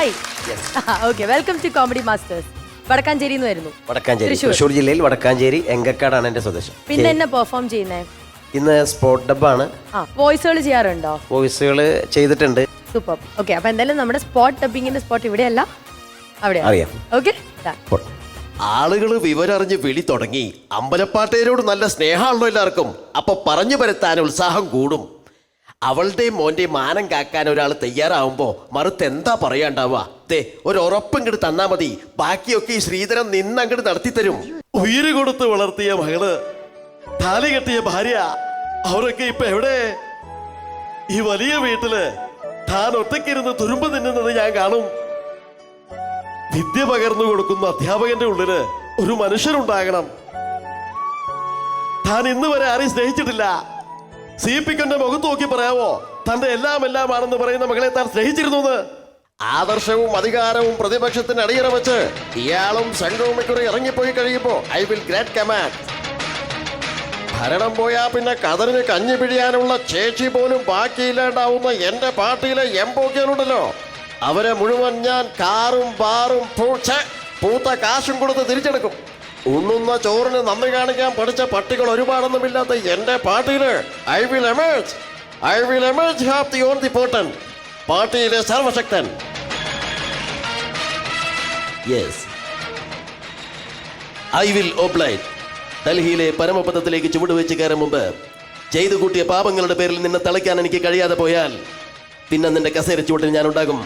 Hi okay welcome to comedy masters Vadakkanchery എന്ന് വരുന്നു. വടക്കാഞ്ചേരി. തൃശ്ശൂർ. തൃശ്ശൂർ ജില്ലയിൽ വടക്കാഞ്ചേരി എങ്കക്കാടാണ് എന്റെ സ്വദേശം. പിന്നെ എന്നെ പെർഫോം ചെയ്യുന്നേ? ഇന്ന് സ്പോട്ട് ഡബ്ബാണ് ആ വോയിസുകൾ ചെയ്യാറുണ്ടോ? വോയിസുകൾ ചെയ്തിട്ടുണ്ട്. സൂപ്പർ ഓക്കെ അപ്പൊ എന്തായാലും നമ്മുടെ സ്പോട്ട് ഡബിങ്ങിന്റെ സ്പോട്ട് ഇവിടെയല്ല. അവിടെ അറിയാം. ഓക്കെ ഇപ്പോൾ ആളുകൾ വിവരറിഞ്ഞ് വിളി തുടങ്ങി. അമ്പലപ്പാട്ടേരോട് നല്ല സ്നേഹമാണല്ലോ എല്ലാവർക്കും. അപ്പൊ പറഞ്ഞു പരത്താൻ ഉത്സാഹം കൂടും. അവളുടെയും മോന്റെയും മാനം കാക്കാൻ ഒരാൾ തയ്യാറാവുമ്പോൾ മറുത്ത് എന്താ പറയാണ്ടാവുക? ദേ ഒരു ഉറപ്പിങ്ങോട്ട് തന്നാ മതി. ബാക്കിയൊക്കെ ഈ ശ്രീധരൻ നിന്നങ്ങോട്ട് നടത്തിത്തരും ഉയര് കൊടുത്ത് വളർത്തിയ മകൾ താലി കെട്ടിയ ഭാര്യ അവരൊക്കെ ഇപ്പൊ എവിടെ? ഈ വലിയ വീട്ടിൽ താൻ ഒറ്റയ്ക്കിരുന്ന് തുരുമ്പ് തിന്നുന്നത് ഞാൻ കാണും. വിദ്യ പകർന്നു കൊടുക്കുന്ന അധ്യാപകന്റെ ഉള്ളിൽ ഒരു മനുഷ്യനുണ്ടാകണം താൻ ഇന്ന് വരെ ആരെയും സ്നേഹിച്ചിട്ടില്ല. സി പിക്കന്റെ മുഖത്ത് നോക്കി പറയാവോ തന്റെ എല്ലാം എല്ലാം ആണെന്ന് പറയുന്ന മകളെ താൻ സ്നേഹിച്ചിരുന്നു? ആദർശവും അധികാരവും പ്രതിപക്ഷത്തിന് അടിയറ വെച്ച് ഇയാളും സംഘവും ഇക്കുറി ഇറങ്ങിപ്പോയി കഴിയുമ്പോ ഐ വിൽ ഗ്രേറ്റ് കമാൻഡ് ഭരണം പോയാ പിന്നെ കതറിന് കഞ്ഞി പിഴിയാനുള്ള ചേച്ചി പോലും ബാക്കിയില്ലാണ്ടാവുന്ന എന്റെ പാർട്ടിയിലെ എംപോക്കിയാലുണ്ടല്ലോ അവരെ മുഴുവൻ ഞാൻ കാറും ബാറും പൂച്ച പൂത്ത കാശും കൊടുത്ത് തിരിച്ചെടുക്കും. ഉണ്ണുന്ന ചോറിന് നന്ദി കാണിക്കാൻ പഠിച്ച പട്ടികൾ ഒരുപാടൊന്നുമില്ലാത്ത എന്റെ പാർട്ടിയിൽ I will emerge. I will emerge have the on the പോട്ടൻ പാർട്ടിയിലെ സർവശക്തൻ. Yes I will oblige. ഡൽഹിയിലെ പരമപദത്തിലേക്ക് ചുവടുവെച്ച് കയറും മുമ്പ് ചെയ്തു കൂട്ടിയ പാപങ്ങളുടെ പേരിൽ നിന്നെ തളയ്ക്കാൻ എനിക്ക് കഴിയാതെ പോയാൽ പിന്നെ നിന്റെ കസേര ചുവട്ടിൽ ഞാൻ ഉണ്ടാകും.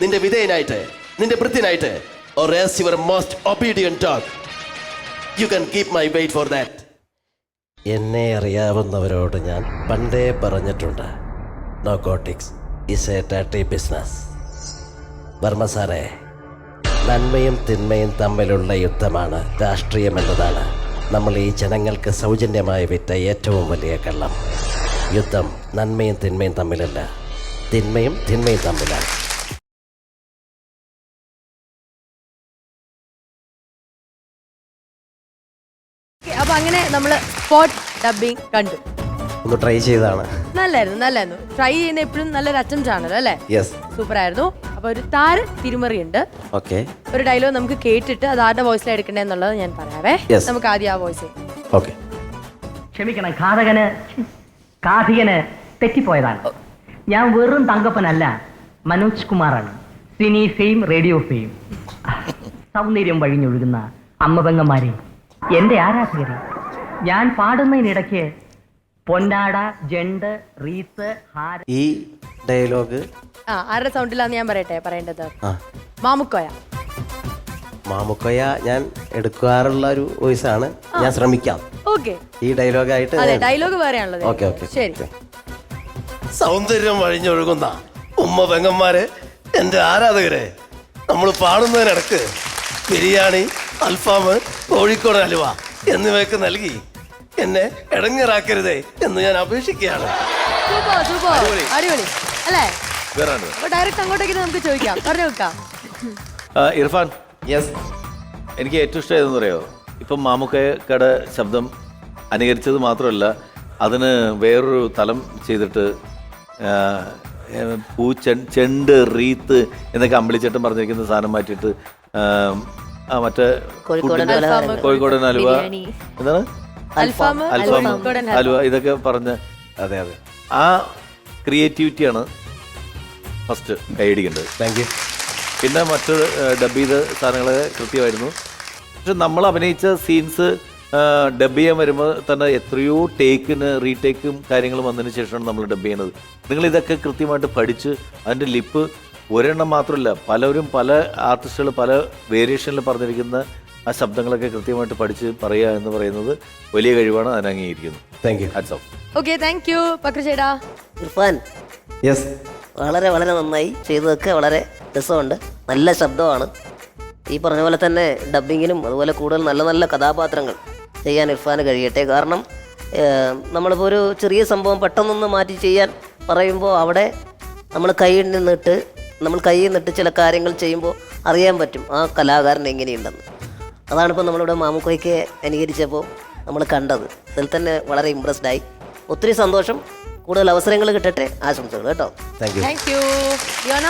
നിന്റെ വിധേയനായിട്ട് നിന്റെ വൃത്തിനായിട്ട്. Or as your most obedient dog. You can keep my wait for that എന്നെ അറിയാവുന്നവരോട് ഞാൻ പണ്ടേ പറഞ്ഞിട്ടുണ്ട്. നോക്കോട്ടിക്സ് ഇസ് എ ടാറ്റി ബിസിനസ് വർമ്മ സാറേ നന്മയും തിന്മയും തമ്മിലുള്ള യുദ്ധമാണ് രാഷ്ട്രീയം എന്നതാണ് നമ്മൾ ഈ ജനങ്ങൾക്ക് സൗജന്യമായി വിറ്റ ഏറ്റവും വലിയ കള്ളം. യുദ്ധം നന്മയും തിന്മയും തമ്മിലല്ല. തിന്മയും തിന്മയും തമ്മിലാണ്. അപ്പൊ അങ്ങനെ നമ്മൾ സ്പോട്ട് ഡബിങ് കണ്ടു. ഒന്ന് ട്രൈ ചെയ്താണ്. നല്ലായിരുന്നു നല്ലായിരുന്നു. ട്രൈ ചെയ്യുന്ന എപ്പോഴും നല്ലൊരു അറ്റംപ്റ്റ് ആണല്ലോ അല്ലേ? യെസ് സൂപ്പർ ആയിരുന്നു അപ്പൊ ഒരു താര തിരുമറി ഉണ്ട്. ഓക്കെ ഒരു ഡയലോഗ് നമുക്ക് കേട്ടിട്ട് അത് ആരുടെ വോയിസിൽ എടുക്കണേ എന്നുള്ളത് ഞാൻ പറയാവേ. Yes. നമുക്ക് ആദ്യം ആ വോയിസ് ഓക്കെ ക്ഷമിക്കണം ഘാതകന് കാതികന് കാഥികന് തെറ്റിപ്പോയതാണ്. ഞാൻ വെറും തങ്കപ്പനല്ല മനോജ് കുമാറാണ്. Cine fame radio fame. സൗന്ദര്യം വഴിഞ്ഞൊഴുകുന്ന അമ്മപെങ്ങന്മാരെ എന്റെ ആരാധകരെ ഞാൻ പാടുന്നതിനിടയ്ക്ക് പൊന്നാട ജണ്ട് റീത്ത് ഹാര ഈ ഡയലോഗ് ആ ആരുടെ സൗണ്ടിലാന്ന് ഞാൻ പറയട്ടെ പറയേണ്ടത്. ആ. മാമുക്കോയ. മാമുക്കോയ ഞാൻ എടുക്കാറുള്ള ഒരു വോയിസ് ആണ് ഞാൻ ശ്രമിക്കാം. ഓക്കെ. ഈ ഡയലോഗ് ആയിട്ട് അതെ ഡയലോഗ് വേറെയാണല്ലോ ഓക്കെ ഓക്കെ. ശരി. സൗന്ദര്യം വഴിഞ്ഞൊഴുകുന്ന ഉമ്മ പെങ്ങന്മാരെ എന്റെ ആരാധകരെ നമ്മൾ പാടുന്നതിനിടക്ക് ബിരിയാണി അൽഫാം കോഴിക്കോട് അലുവ എന്നിവയൊക്കെ നൽകി എന്നെ ഇടങ്ങേറാക്കരുതേ എന്ന് ഞാൻ അപേക്ഷിക്കുകയാണ്. സൂപ്പർ സൂപ്പർ അടിപൊളി. അടിപൊളി. അല്ലേ? വേറാണ് അപ്പൊ ഡയറക്റ്റ് അങ്ങോട്ടേക്ക് നമുക്ക് ചോദിക്കാം. പറഞ്ഞു ഇർഫാൻ. യെസ് എനിക്ക് ഏറ്റവും ഇഷ്ടം ഏതെന്ന് പറയാമോ ഇപ്പം മാമുക്കയുടെ ശബ്ദം അനുകരിച്ചത് മാത്രമല്ല അതിന് വേറൊരു തലം ചെയ്തിട്ട് പൂച്ചെ പൂ ചെണ്ട് റീത്ത് എന്നൊക്കെ അമ്പിളിച്ചേട്ടൻ പറഞ്ഞിരിക്കുന്ന സാധനം മാറ്റിയിട്ട് മറ്റേ കോഴിക്കോടൻ ഹലുവ. എന്താണ്? അൽഫാം ഹലുവ ഇതൊക്കെ പറഞ്ഞ് അതെ അതെ. ആ ക്രിയേറ്റിവിറ്റിയാണ് ഫസ്റ്റ് കൈയടിക്കേണ്ടത് താങ്ക് യു പിന്നെ മറ്റ് ഡബ് ചെയ്ത സാധനങ്ങൾ കൃത്യമായിരുന്നു. പക്ഷെ നമ്മൾ അഭിനയിച്ച സീൻസ് ഡബ് ചെയ്യാൻ വരുമ്പോൾ തന്നെ എത്രയോ ടേക്കിന് റീടേക്കും കാര്യങ്ങളും വന്നതിന് ശേഷമാണ് നമ്മൾ ഡബ് ചെയ്യുന്നത്. നിങ്ങൾ ഇതൊക്കെ കൃത്യമായിട്ട് പഠിച്ച് അതിന്റെ ലിപ്പ് ഒരെണ്ണം മാത്രമല്ല പലരും പല ആർട്ടിസ്റ്റുകൾ പല വേരിയേഷനിൽ പറഞ്ഞിരിക്കുന്ന ആ ശബ്ദങ്ങളൊക്കെ കൃത്യമായിട്ട് പഠിച്ച് പറയുക എന്ന് പറയുന്നത് വലിയ കഴിവാണ് അതിന് അംഗീകരിക്കുന്നത് thank you hats off okay thank you പക്രചേടാ Irfan. Yes വളരെ വളരെ നന്നായി ചെയ്തതൊക്കെ വളരെ രസമുണ്ട്. നല്ല ശബ്ദമാണ്. ഈ പറഞ്ഞ പോലെ തന്നെ ഡബ്ബിങ്ങിനും അതുപോലെ കൂടുതൽ നല്ല നല്ല കഥാപാത്രങ്ങൾ ചെയ്യാൻ ഇർഫാന് കഴിയട്ടെ. കാരണം നമ്മളിപ്പോൾ ഒരു ചെറിയ സംഭവം പെട്ടെന്നൊന്ന് മാറ്റി ചെയ്യാൻ പറയുമ്പോൾ അവിടെ നമ്മൾ കൈ നിന്നിട്ട് നമ്മൾ കൈ നിട്ട് ചില കാര്യങ്ങൾ ചെയ്യുമ്പോൾ അറിയാൻ പറ്റും ആ കലാകാരൻ എങ്ങനെയുണ്ടെന്ന്. അതാണിപ്പോൾ നമ്മളിവിടെ മാമുക്കോയ്ക്ക് അനുകരിച്ചപ്പോൾ നമ്മൾ കണ്ടത്. അതിൽ തന്നെ വളരെ ഇമ്പ്രസ്ഡ് ആയി. ഒത്തിരി സന്തോഷം. കൂടുതൽ അവസരങ്ങൾ കിട്ടട്ടെ. ആശംസകൾ കേട്ടോ. താങ്ക് യു താങ്ക് യു യോന?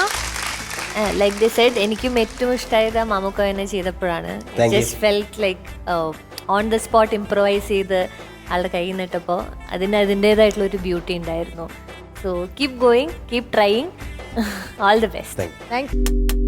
ലൈക്ക് ദി സെഡ് എനിക്കും ഏറ്റവും ഇഷ്ടമായത് ചെയ്തപ്പോഴാണ്. Thank ചെയ്തപ്പോഴാണ് just felt like on the spot improvise ചെയ്ത് ആളുടെ കൈ നിട്ടപ്പോൾ അതിന് അതിന്റെതായിട്ടുള്ള ഒരു ബ്യൂട്ടി ഉണ്ടായിരുന്നു. So keep going keep trying all the best thank you thank